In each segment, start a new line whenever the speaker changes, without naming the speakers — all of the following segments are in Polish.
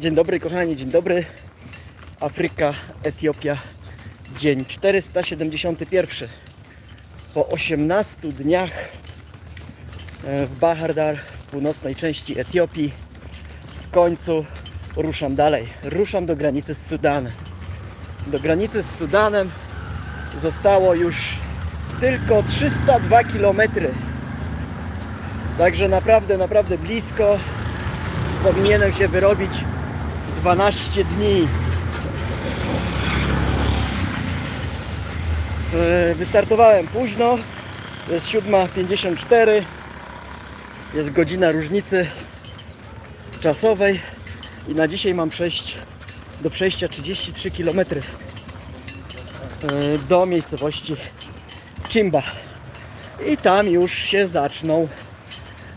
Dzień dobry kochani, dzień dobry. Afryka, Etiopia, dzień 471. Po 18 dniach e, w Bahardar, w północnej części Etiopii, w końcu ruszam dalej. Ruszam do granicy z Sudanem. Do granicy z Sudanem zostało już tylko 302 km. Także naprawdę, naprawdę blisko. Powinienem się wyrobić 12 dni. E, Wystartowałem późno. Jest 7.54. Jest godzina różnicy czasowej i na dzisiaj mam przejść do przejścia 33 km e, do miejscowości Chimba. I tam już się zaczną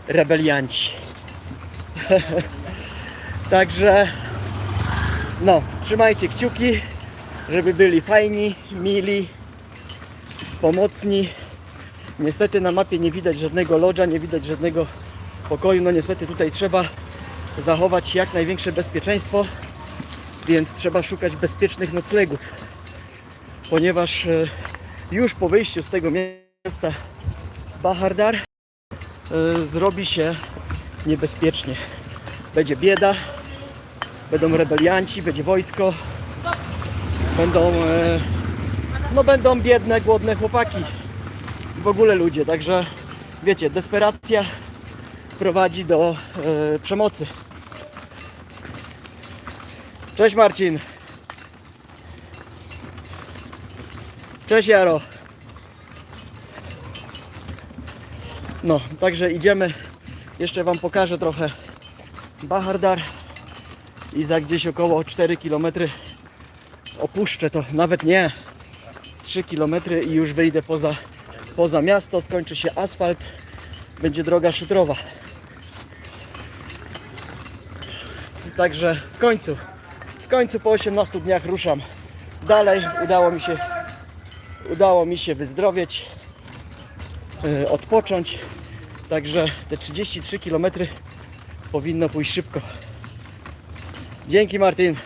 rebelianci. Także no, trzymajcie kciuki, żeby byli fajni, mili, pomocni. Niestety na mapie nie widać żadnego lodża, nie widać żadnego pokoju. No niestety tutaj trzeba zachować jak największe bezpieczeństwo, więc trzeba szukać bezpiecznych noclegów. Ponieważ e, już po wyjściu z tego miasta Bahardar e, zrobi się niebezpiecznie. Będzie bieda, będą rebelianci, będzie wojsko, będą, e, no będą biedne, głodne chłopaki w ogóle ludzie. Także wiecie, desperacja prowadzi do e, przemocy. Cześć Marcin. Cześć Jaro. No, także idziemy. Jeszcze Wam pokażę trochę Bahardar i za gdzieś około 4 km opuszczę to, nawet nie 3 km i już wyjdę poza, poza miasto, skończy się asfalt, będzie droga szutrowa. Także w końcu, w końcu po 18 dniach ruszam dalej. Udało mi się, udało mi się wyzdrowieć, yy, odpocząć. Także te 33 km powinno pójść szybko. Dzięki Martin.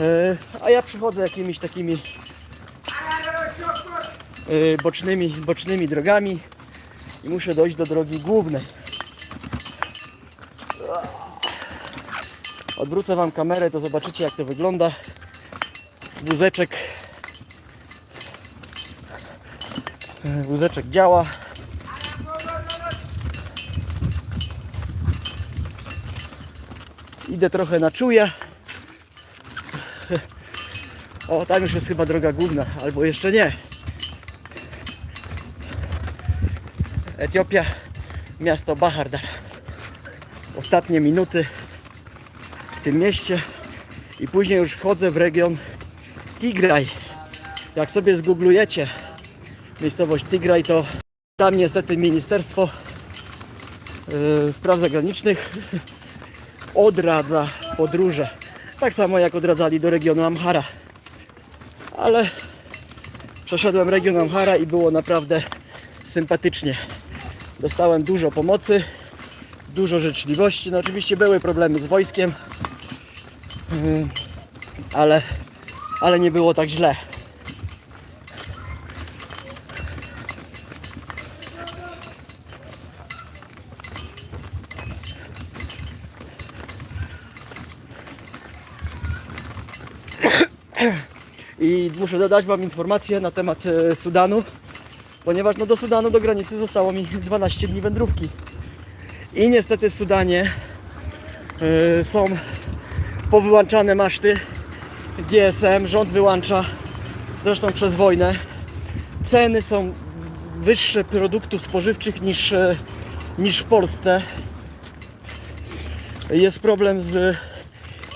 E, A ja przychodzę jakimiś takimi e, bocznymi, bocznymi drogami i muszę dojść do drogi głównej. Odwrócę Wam kamerę, to zobaczycie jak to wygląda. Wózeczek e, Wózeczek działa. Idę trochę na czuje. O, tam już jest chyba droga główna, albo jeszcze nie. Etiopia, miasto Bahardar. Ostatnie minuty w tym mieście i później już wchodzę w region Tigraj. Jak sobie zgooglujecie miejscowość Tigraj, to tam niestety Ministerstwo yy, Spraw Zagranicznych odradza podróże. Tak samo jak odradzali do regionu Amhara. Ale przeszedłem region Amhara i było naprawdę sympatycznie. Dostałem dużo pomocy, dużo życzliwości. No oczywiście były problemy z wojskiem, Ym, ale, ale nie było tak źle. I muszę dodać Wam informację na temat e, Sudanu, ponieważ no, do Sudanu, do granicy zostało mi 12 dni wędrówki. I niestety w Sudanie e, są powyłączane maszty GSM, rząd wyłącza, zresztą przez wojnę. Ceny są wyższe produktów spożywczych niż, e, niż w Polsce. Jest problem z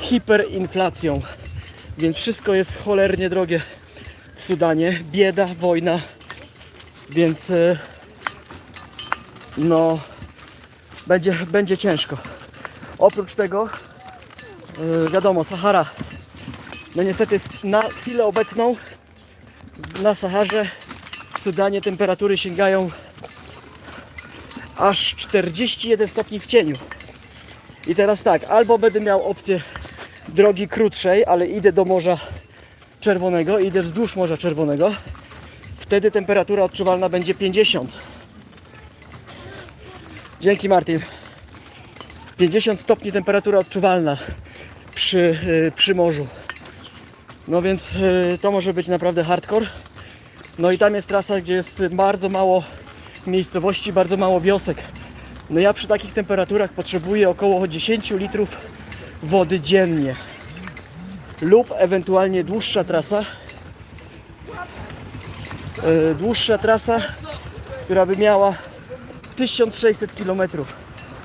hiperinflacją więc wszystko jest cholernie drogie w Sudanie. Bieda, wojna, więc e, no będzie, będzie ciężko. Oprócz tego e, wiadomo, Sahara. No niestety na chwilę obecną na Saharze w Sudanie temperatury sięgają aż 41 stopni w cieniu. I teraz tak, albo będę miał opcję drogi krótszej, ale idę do Morza Czerwonego, idę wzdłuż Morza Czerwonego. Wtedy temperatura odczuwalna będzie 50. Dzięki Martin. 50 stopni temperatura odczuwalna przy, y, przy morzu. No więc y, to może być naprawdę hardcore. No i tam jest trasa, gdzie jest bardzo mało miejscowości, bardzo mało wiosek. No ja przy takich temperaturach potrzebuję około 10 litrów wody dziennie. Lub ewentualnie dłuższa trasa. E, Dłuższa trasa, która by miała 1600 km,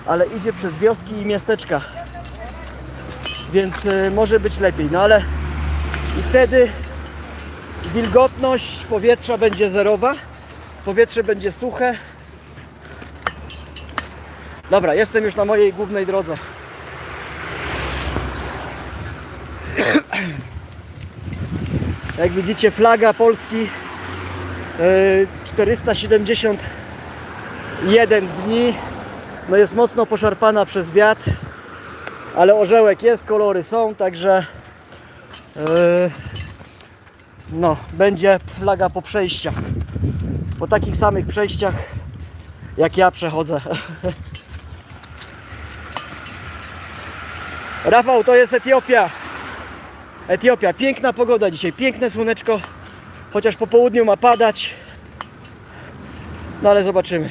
ale idzie przez wioski i miasteczka. Więc e, może być lepiej. No ale i wtedy wilgotność powietrza będzie zerowa, powietrze będzie suche. Dobra, jestem już na mojej głównej drodze. Jak widzicie, flaga Polski e, 471 dni. No jest mocno poszarpana przez wiatr, ale orzełek jest, kolory są, także e, no, będzie flaga po przejściach. Po takich samych przejściach, jak ja przechodzę. Rafał, to jest Etiopia. Etiopia, piękna pogoda dzisiaj, piękne słoneczko, chociaż po południu ma padać. No ale zobaczymy.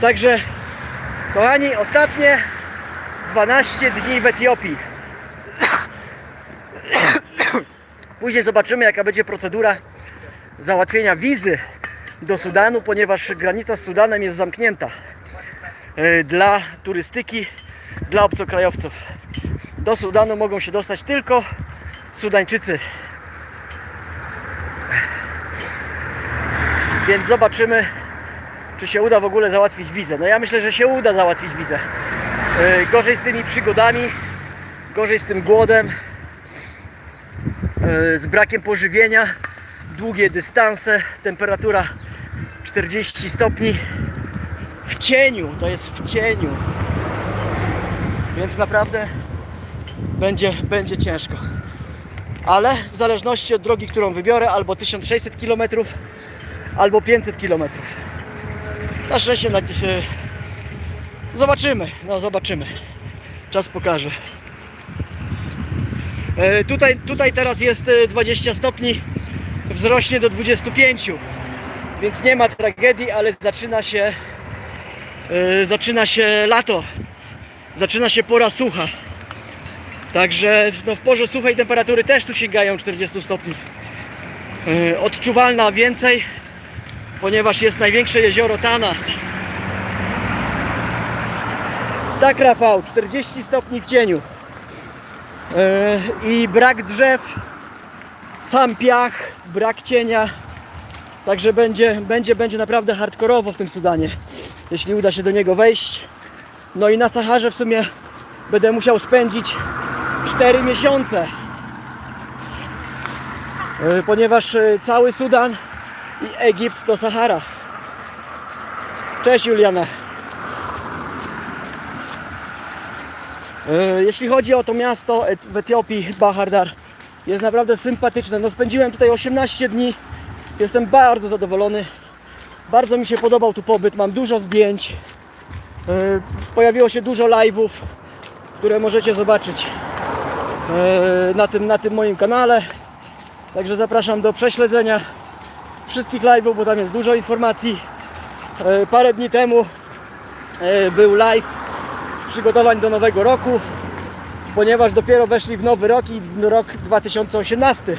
Także, kochani, ostatnie 12 dni w Etiopii. Później zobaczymy, jaka będzie procedura załatwienia wizy do Sudanu, ponieważ granica z Sudanem jest zamknięta dla turystyki, dla obcokrajowców. Do Sudanu mogą się dostać tylko Sudańczycy. Więc zobaczymy, czy się uda w ogóle załatwić wizę. No ja myślę, że się uda załatwić wizę. E, Gorzej z tymi przygodami, gorzej z tym głodem, e, z brakiem pożywienia, długie dystanse, temperatura 40 stopni w cieniu, to jest w cieniu. Więc naprawdę będzie, będzie ciężko. Ale w zależności od drogi, którą wybiorę, albo 1600 km, albo 500 km. Na szczęście na Zobaczymy, no zobaczymy. Czas pokaże. E, tutaj, tutaj teraz jest e, 20 stopni, wzrośnie do 25, więc nie ma tragedii, ale zaczyna się e, zaczyna się lato, zaczyna się pora sucha. Także no, w porze suchej temperatury też tu sięgają 40 stopni. E, odczuwalna więcej, ponieważ jest największe jezioro Tana. Tak, Rafał, 40 stopni w cieniu. Yy, I brak drzew, sam piach, brak cienia. Także będzie, będzie, będzie naprawdę hardkorowo w tym Sudanie, jeśli uda się do niego wejść. No i na Saharze w sumie będę musiał spędzić 4 miesiące. Yy, Ponieważ yy, cały Sudan i Egipt to Sahara. Cześć Juliana. E, Jeśli chodzi o to miasto w Etiopii, Bahardar, jest naprawdę sympatyczne. No spędziłem tutaj 18 dni. Jestem bardzo zadowolony. Bardzo mi się podobał tu pobyt. Mam dużo zdjęć. E, Pojawiło się dużo live'ów, które możecie zobaczyć e, na tym, na tym moim kanale. Także zapraszam do prześledzenia wszystkich live'ów, bo tam jest dużo informacji. E, Parę dni temu był live z przygotowań do nowego roku, ponieważ dopiero weszli w nowy rok i rok 2018.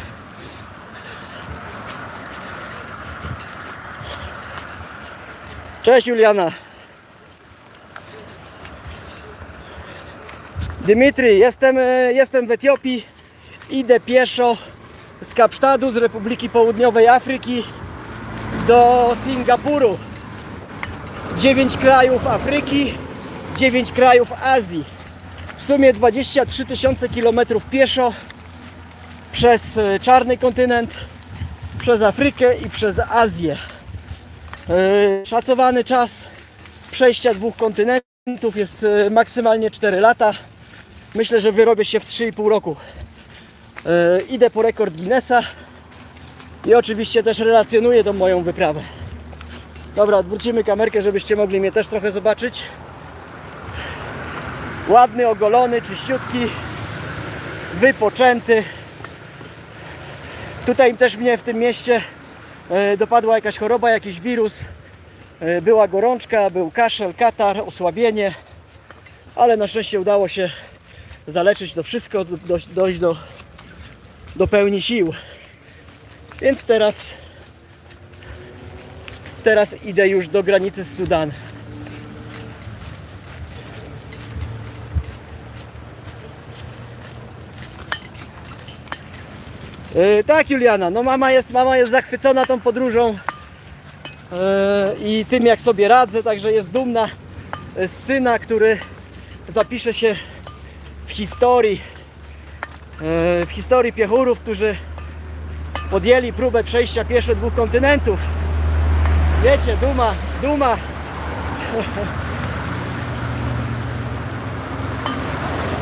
Cześć Juliana. Dymitry, jestem, e, jestem w Etiopii. Idę pieszo z Kapsztadu, z Republiki Południowej Afryki do Singapuru. 9 krajów Afryki, 9 krajów Azji. W sumie 23 tysiące kilometrów pieszo przez e, czarny kontynent, przez Afrykę i przez Azję. E, Szacowany czas przejścia dwóch kontynentów jest e, maksymalnie 4 lata. Myślę, że wyrobię się w 3,5 roku. E, Idę po rekord Guinnessa i oczywiście też relacjonuję tą moją wyprawę. Dobra, odwrócimy kamerkę, żebyście mogli mnie też trochę zobaczyć. Ładny, ogolony, czyściutki, wypoczęty. Tutaj też mnie w tym mieście dopadła jakaś choroba, jakiś wirus. E, Była gorączka, był kaszel, katar, osłabienie, ale na szczęście udało się zaleczyć to wszystko, do- dojść, dojść do, do pełni sił. Więc teraz, teraz idę już do granicy z Sudanem. E, tak, Juliana, no mama jest, mama jest zachwycona tą podróżą e, i tym jak sobie radzę, także jest dumna z syna, który zapisze się w historii, e, w historii piechurów, którzy podjęli próbę przejścia pieszo dwóch kontynentów. Wiecie, duma, duma.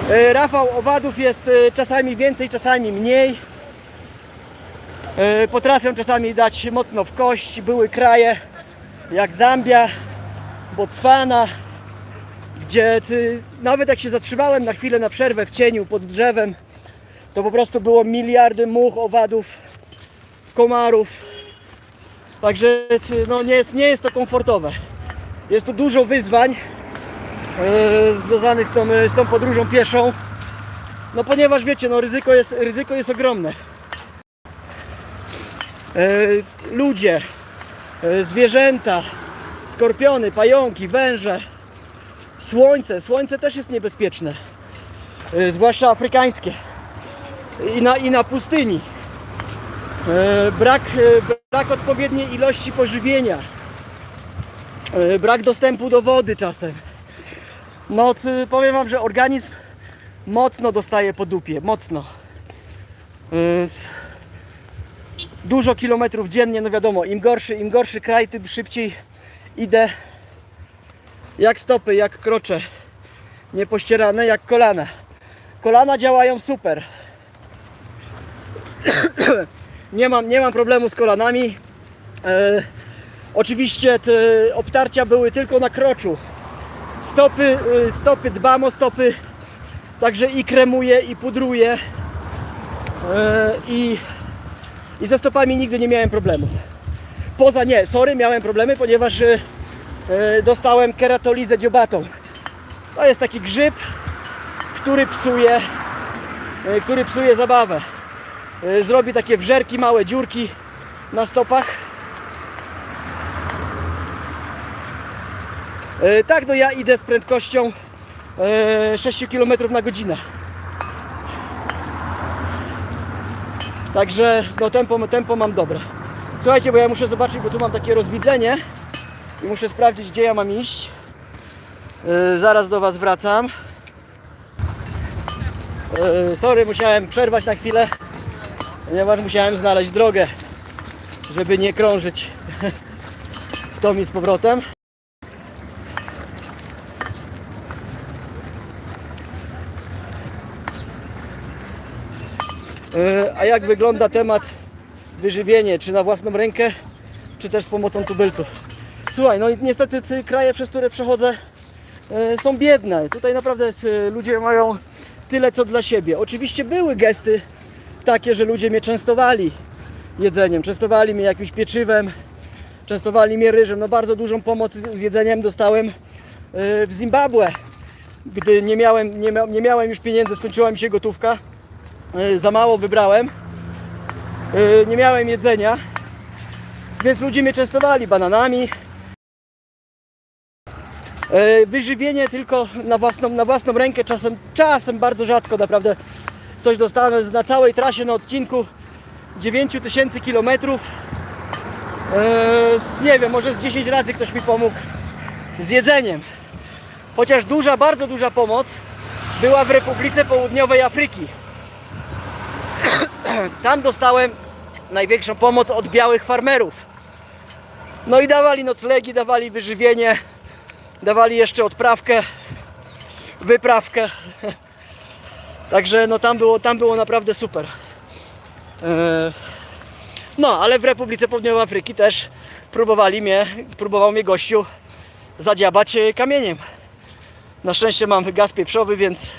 E, Rafał Owadów jest e, czasami więcej, czasami mniej. E, Potrafią czasami dać mocno w kość. Były kraje jak Zambia, Botswana, gdzie ty, nawet jak się zatrzymałem na chwilę na przerwę w cieniu pod drzewem, to po prostu było miliardy much, owadów, komarów. Także no, nie, jest, nie jest to komfortowe. Jest tu dużo wyzwań e, związanych z tą, z tą podróżą pieszą. No ponieważ wiecie, no ryzyko jest, ryzyko jest ogromne. E, ludzie, e, zwierzęta, skorpiony, pająki, węże, słońce. Słońce też jest niebezpieczne, e, zwłaszcza afrykańskie i na, i na pustyni. Brak, brak odpowiedniej ilości pożywienia, brak dostępu do wody czasem. No, powiem Wam, że organizm mocno dostaje po dupie, mocno. Dużo kilometrów dziennie, no wiadomo, im gorszy, im gorszy kraj, tym szybciej idę jak stopy, jak krocze niepościerane, jak kolana. Kolana działają super. nie, mam, nie mam problemu z kolanami. E, oczywiście te obtarcia były tylko na kroczu. Stopy, y, stopy, dbam o stopy, także i kremuję, i pudruję. E, I i ze stopami nigdy nie miałem problemu. Poza nie, sorry, miałem problemy, ponieważ e, dostałem keratolizę dziobatą. To jest taki grzyb, który psuje, e, który psuje zabawę. E, zrobi takie wżerki, małe dziurki na stopach. E, tak, no ja idę z prędkością e, 6 km na godzinę. Także no tempo, tempo mam dobre. Słuchajcie, bo ja muszę zobaczyć, bo tu mam takie rozwidzenie i muszę sprawdzić, gdzie ja mam iść. Yy, zaraz do Was wracam. Yy, sorry, musiałem przerwać na chwilę, ponieważ musiałem znaleźć drogę, żeby nie krążyć w tom i z powrotem. A jak wygląda temat wyżywienie? Czy na własną rękę, czy też z pomocą tubylców? Słuchaj, no niestety te kraje, przez które przechodzę, e, są biedne. Tutaj naprawdę e, ludzie mają tyle co dla siebie. Oczywiście były gesty takie, że ludzie mnie częstowali jedzeniem, częstowali mnie jakimś pieczywem, częstowali mnie ryżem. No bardzo dużą pomoc z jedzeniem dostałem e, w Zimbabwe, gdy nie miałem, nie, mia, nie miałem już pieniędzy, skończyła mi się gotówka. E, za mało wybrałem. E, Nie miałem jedzenia, więc ludzie mnie częstowali bananami. E, Wyżywienie tylko na własną, na własną rękę, czasem, czasem bardzo rzadko naprawdę coś dostanę na całej trasie na odcinku 9000 km. Nie wiem, może z 10 razy ktoś mi pomógł z jedzeniem. Chociaż duża, bardzo duża pomoc była w Republice Południowej Afryki. Tam dostałem największą pomoc od białych farmerów. No i dawali noclegi, dawali wyżywienie, dawali jeszcze odprawkę, wyprawkę. Także no tam było, tam było naprawdę super. E, No, ale w Republice Południowej Afryki też próbowali mnie, próbował mnie gościu zadziabać e, kamieniem. Na szczęście mam gaz pieprzowy, więc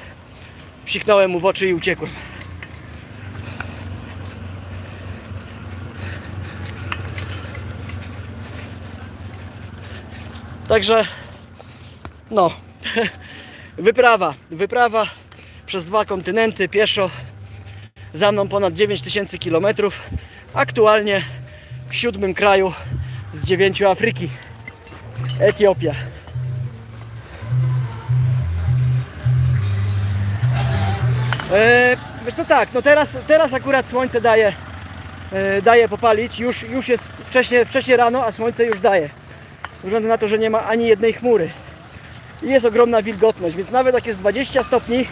psiknąłem mu w oczy i uciekłem. Także no, wyprawa, wyprawa przez dwa kontynenty pieszo. Za mną ponad 9000 km. Aktualnie w siódmym kraju z dziewięciu Afryki. Etiopia. E, wiesz co tak, no teraz, teraz akurat słońce daje, e, daje popalić. Już, już jest wcześnie, wcześnie rano, a słońce już daje. Względu na to, że nie ma ani jednej chmury. I jest ogromna wilgotność, więc nawet jak jest 20 stopni,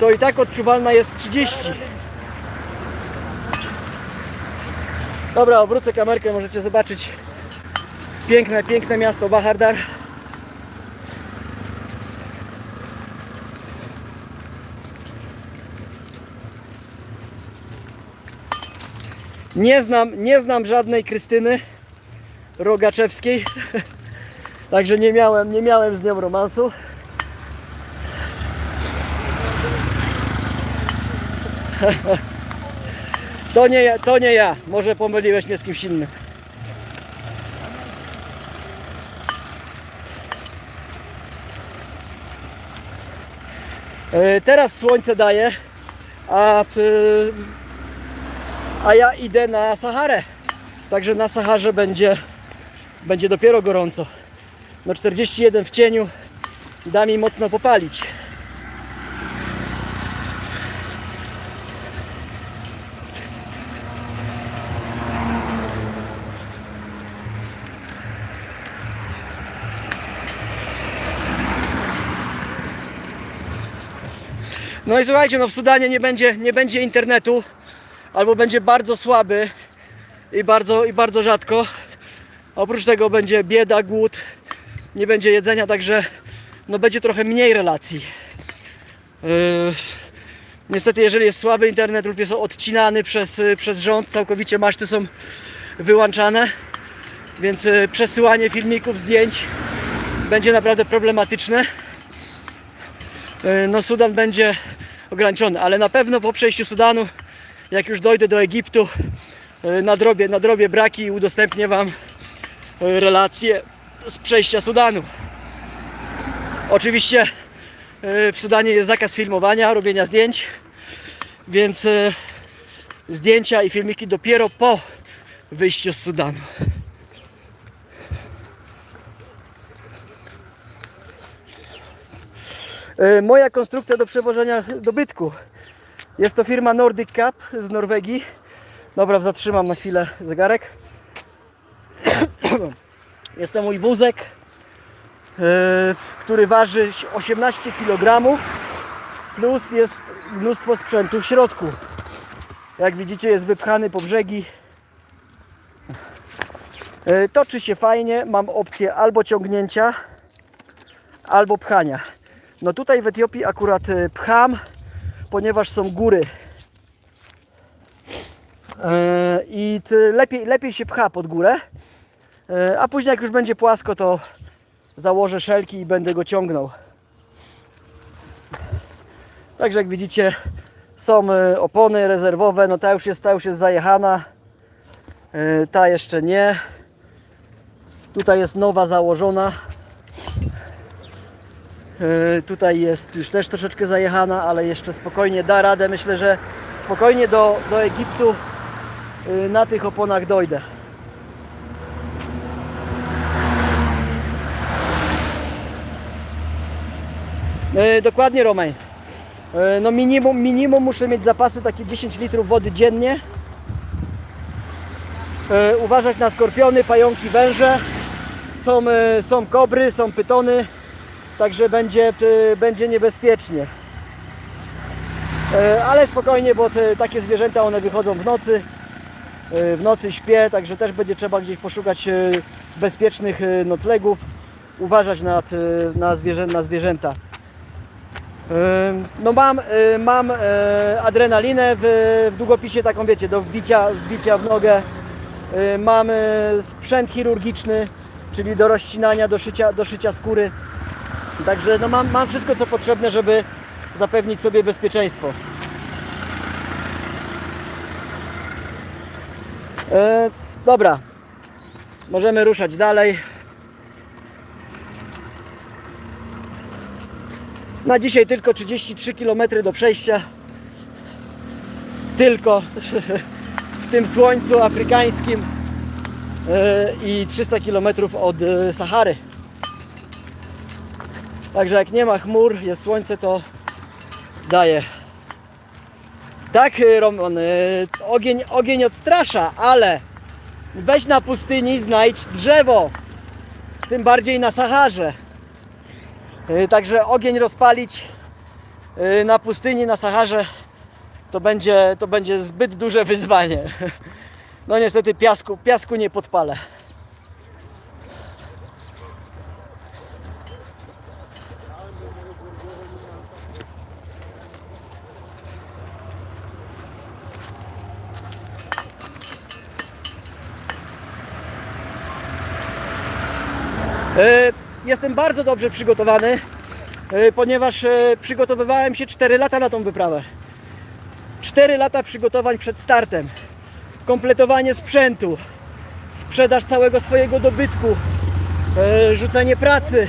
to i tak odczuwalna jest 30. Dobra, obrócę kamerkę, możecie zobaczyć piękne, piękne miasto Bahardar. Nie znam, nie znam żadnej Krystyny Rogaczewskiej. Także nie miałem, nie miałem z nią romansu. To nie ja, to nie ja. Może pomyliłeś mnie z kimś innym. E, Teraz słońce daje, a, w- a ja idę na Saharę. Także na Saharze będzie, będzie dopiero gorąco. No 41 w cieniu da mi mocno popalić. No i słuchajcie, no w Sudanie nie będzie, nie będzie internetu, albo będzie bardzo słaby i bardzo, i bardzo rzadko. Oprócz tego będzie bieda, głód, nie będzie jedzenia, także no będzie trochę mniej relacji. Yy, niestety, jeżeli jest słaby internet lub jest odcinany przez, y, przez rząd, całkowicie maszty są wyłączane, więc y, przesyłanie filmików, zdjęć będzie naprawdę problematyczne. Yy, No Sudan będzie ograniczony, ale na pewno po przejściu Sudanu, jak już dojdę do Egiptu, yy, nadrobię, nadrobię braki i udostępnię Wam relacje z przejścia Sudanu. Oczywiście yy, w Sudanie jest zakaz filmowania, robienia zdjęć, więc yy, zdjęcia i filmiki dopiero po wyjściu z Sudanu. E, Moja konstrukcja do przewożenia dobytku. Jest to firma Nordic Cup z Norwegii. Dobra, zatrzymam na chwilę zegarek. Jest to mój wózek, e, który waży 18 kg plus jest mnóstwo sprzętu w środku. Jak widzicie jest wypchany po brzegi. E, Toczy się fajnie, mam opcję albo ciągnięcia, albo pchania. No tutaj w Etiopii akurat y, pcham, ponieważ są góry. E, I lepiej, lepiej się pcha pod górę. E, A później jak już będzie płasko, to założę szelki i będę go ciągnął. Także jak widzicie, są y, opony rezerwowe. No ta już jest, ta już jest zajechana. E, Ta jeszcze nie. Tutaj jest nowa założona. E, Tutaj jest już też troszeczkę zajechana, ale jeszcze spokojnie da radę. Myślę, że spokojnie do, do Egiptu e, na tych oponach dojdę. E, Dokładnie Romain. E, No minimum, minimum muszę mieć zapasy takie 10 litrów wody dziennie. E, Uważać na skorpiony, pająki, węże. Są, są kobry, są pytony. Także będzie, będzie niebezpiecznie. Ale spokojnie, bo te, takie zwierzęta one wychodzą w nocy. w nocy śpię, także też będzie trzeba gdzieś poszukać bezpiecznych noclegów, uważać nad, na, zwierzę, na zwierzęta. No mam, y, mam y, adrenalinę w, w długopisie taką wiecie, do wbicia, wbicia w nogę. Y, Mam sprzęt chirurgiczny, czyli do rozcinania, do szycia, do szycia skóry. Także no mam, mam wszystko co potrzebne, żeby zapewnić sobie bezpieczeństwo. Dobra, możemy ruszać dalej. Na dzisiaj tylko 33 km do przejścia. Tylko w tym słońcu afrykańskim e, i 300 km od e, Sahary. Także jak nie ma chmur, jest słońce, to daje. Tak, e, Roman, ogień, ogień odstrasza, ale weź na pustyni, znajdź drzewo. Tym bardziej na Saharze. E, Także ogień rozpalić e, na pustyni, na Saharze to będzie, to będzie zbyt duże wyzwanie. No niestety piasku, piasku nie podpalę. Jestem bardzo dobrze przygotowany, e, ponieważ e, przygotowywałem się 4 lata na tą wyprawę. 4 lata przygotowań przed startem. Kompletowanie sprzętu, sprzedaż całego swojego dobytku, e, rzucenie pracy.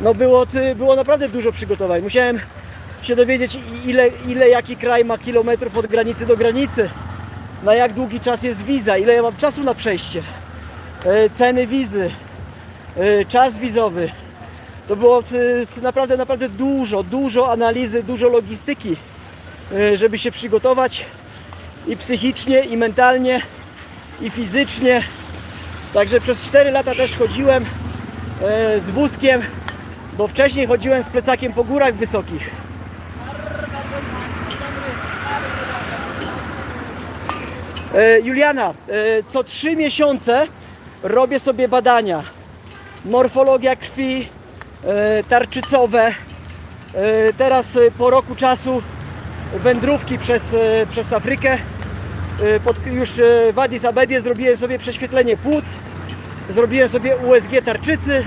No było, było naprawdę dużo przygotowań. Musiałem się dowiedzieć ile, ile jaki kraj ma kilometrów od granicy do granicy. Na jak długi czas jest wiza, ile ja mam czasu na przejście. Ceny wizy, czas wizowy. To było e, naprawdę, naprawdę dużo, dużo analizy, dużo logistyki, e, żeby się przygotować i psychicznie, i mentalnie, i fizycznie. Także przez 4 lata też chodziłem e, z wózkiem, bo wcześniej chodziłem z plecakiem po górach wysokich. E, Juliana, e, co 3 miesiące robię sobie badania. Morfologia krwi, e, tarczycowe. E, Teraz e, po roku czasu wędrówki przez, przez Afrykę. Pod, już w Addis Abebie zrobiłem sobie prześwietlenie płuc. Zrobiłem sobie USG tarczycy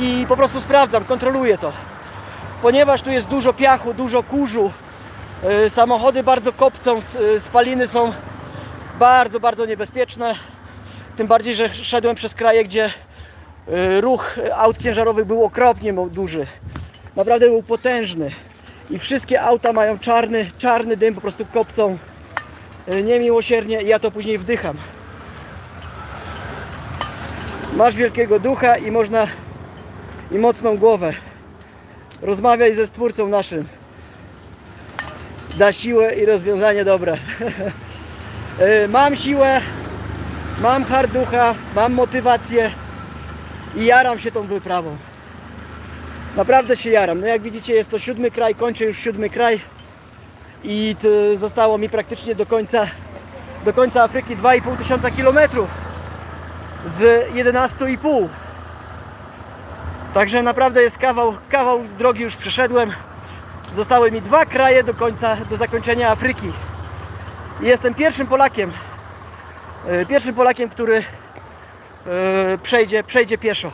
i po prostu sprawdzam, kontroluję to. Ponieważ tu jest dużo piachu, dużo kurzu, samochody bardzo kopcą, spaliny są bardzo, bardzo niebezpieczne. Tym bardziej, że szedłem przez kraje, gdzie ruch aut ciężarowych był okropnie duży. Naprawdę był potężny. I wszystkie auta mają czarny, czarny dym, po prostu kopcą y, niemiłosiernie i ja to później wdycham. Masz wielkiego ducha i można i mocną głowę. Rozmawiaj ze Stwórcą naszym. Da siłę i rozwiązanie dobre. Mam siłę, mam harducha, mam motywację i jaram się tą wyprawą. Naprawdę się jaram. No jak widzicie jest to siódmy kraj, kończę już siódmy kraj i zostało mi praktycznie do końca do końca Afryki 2,5 tysiąca kilometrów z 11,5 Także naprawdę jest kawał, kawał drogi już przeszedłem. Zostały mi dwa kraje do końca, do zakończenia Afryki. Jestem pierwszym Polakiem, e, pierwszym Polakiem, który e, przejdzie, przejdzie pieszo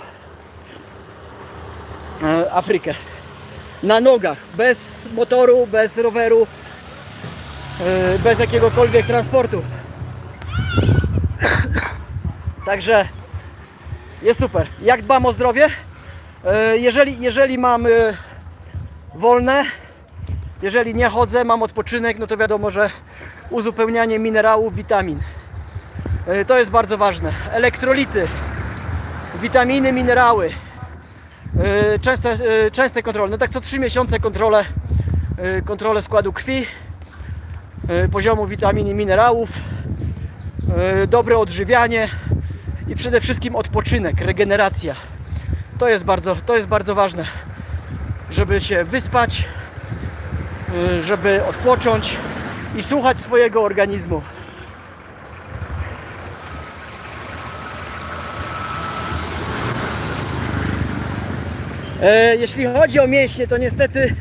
e, Afrykę. Na nogach, bez motoru, bez roweru, e, bez jakiegokolwiek transportu. Także jest super. Jak dbam o zdrowie? E, Jeżeli, jeżeli mam e, wolne, jeżeli nie chodzę, mam odpoczynek, no to wiadomo, że uzupełnianie minerałów, witamin. E, To jest bardzo ważne. Elektrolity, witaminy, minerały. E, Częste, e, częste kontrole. No tak co 3 miesiące kontrole, kontrole składu krwi, poziomu witamin i minerałów, dobre odżywianie i przede wszystkim odpoczynek, regeneracja. To jest bardzo, to jest bardzo ważne, żeby się wyspać, żeby odpocząć i słuchać swojego organizmu. Jeśli chodzi o mięśnie, to niestety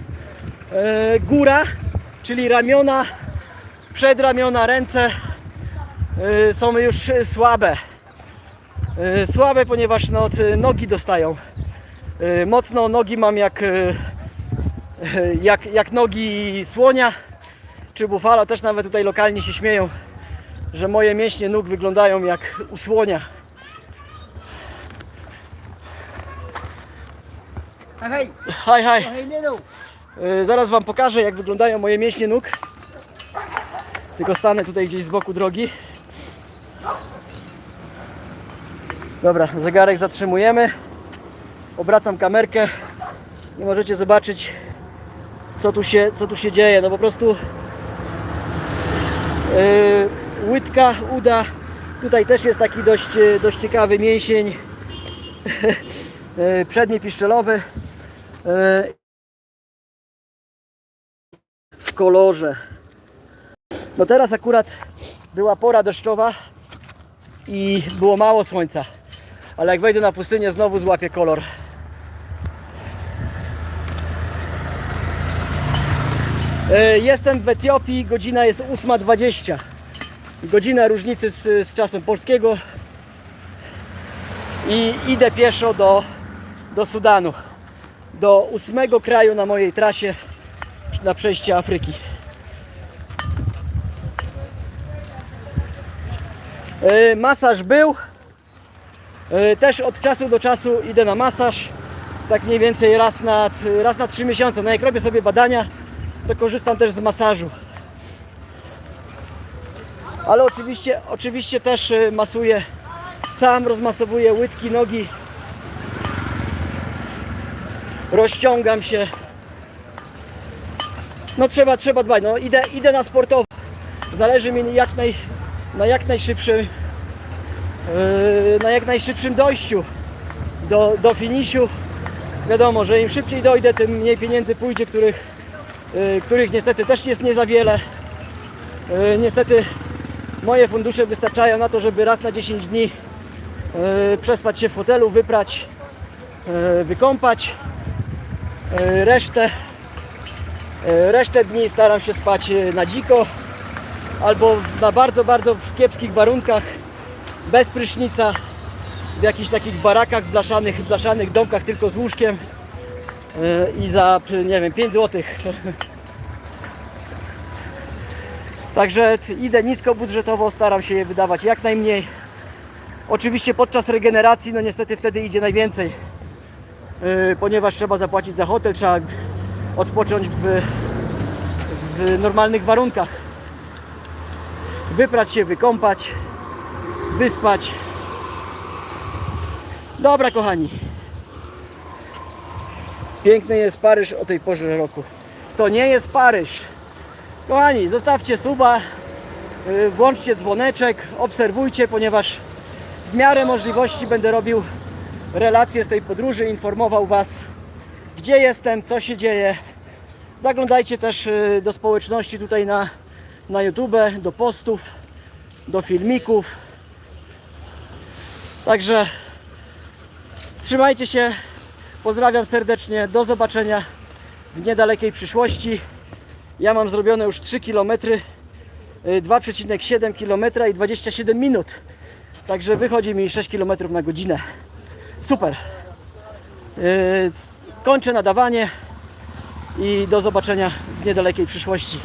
e, góra, czyli ramiona, przedramiona, ręce e, są już e, słabe. E, słabe, ponieważ no, e, nogi dostają. E, mocno nogi mam jak, e, e, jak, jak nogi słonia czy bufala. Też nawet tutaj lokalnie się śmieją, że moje mięśnie nóg wyglądają jak u słonia.
Hej, hej, no.
E, Zaraz Wam pokażę, jak wyglądają moje mięśnie nóg. Tylko stanę tutaj gdzieś z boku drogi. Dobra, zegarek zatrzymujemy. Obracam kamerkę i możecie zobaczyć, co tu się, co tu się dzieje. No po prostu yy, łydka, uda. Tutaj też jest taki dość, e, dość ciekawy mięsień. Przedni piszczelowy. Yy, w kolorze. No teraz akurat była pora deszczowa i było mało słońca. Ale jak wejdę na pustynię znowu złapię kolor. E, Jestem w Etiopii, godzina jest 8.20. Godzina różnicy z, z czasem polskiego. I idę pieszo do, do Sudanu. Do ósmego kraju na mojej trasie na przejście Afryki. E, Masaż był. E, Też od czasu do czasu idę na masaż. Tak mniej więcej raz na, raz na 3 miesiące. No jak robię sobie badania, to korzystam też z masażu. Ale oczywiście, oczywiście też e, masuję sam, rozmasowuję łydki, nogi. Rozciągam się. No trzeba, trzeba dbać. No idę, idę na sportowo. Zależy mi jak naj, na jak najszybszym yy, na jak najszybszym dojściu do, do finiszu. Wiadomo, że im szybciej dojdę, tym mniej pieniędzy pójdzie, których, yy, których niestety też jest nie za wiele. Yy, niestety moje fundusze wystarczają na to, żeby raz na 10 dni yy, przespać się w hotelu, wyprać, yy, wykąpać. Yy, resztę E, Resztę dni staram się spać e, na dziko albo na bardzo, bardzo w kiepskich warunkach, bez prysznica, w jakichś takich barakach, blaszanych, blaszanych domkach tylko z łóżkiem e, i za, nie wiem, 5 zł. Także idę niskobudżetowo, staram się je wydawać jak najmniej. Oczywiście podczas regeneracji, no niestety wtedy idzie najwięcej, e, ponieważ trzeba zapłacić za hotel, trzeba odpocząć w, w normalnych warunkach. Wyprać się, wykąpać, wyspać. Dobra, kochani. Piękny jest Paryż o tej porze roku. To nie jest Paryż. Kochani, zostawcie suba, yy, włączcie dzwoneczek, obserwujcie, ponieważ w miarę możliwości będę robił relacje z tej podróży, informował Was gdzie jestem, co się dzieje. Zaglądajcie też y, do społeczności tutaj na, na YouTube, do postów, do filmików. Także trzymajcie się. Pozdrawiam serdecznie. Do zobaczenia w niedalekiej przyszłości. Ja mam zrobione już 3 km, y, 2,7 km i 27 minut. Także wychodzi mi 6 km na godzinę. Super. Yy, kończę nadawanie i do zobaczenia w niedalekiej przyszłości.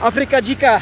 Afryka dzika,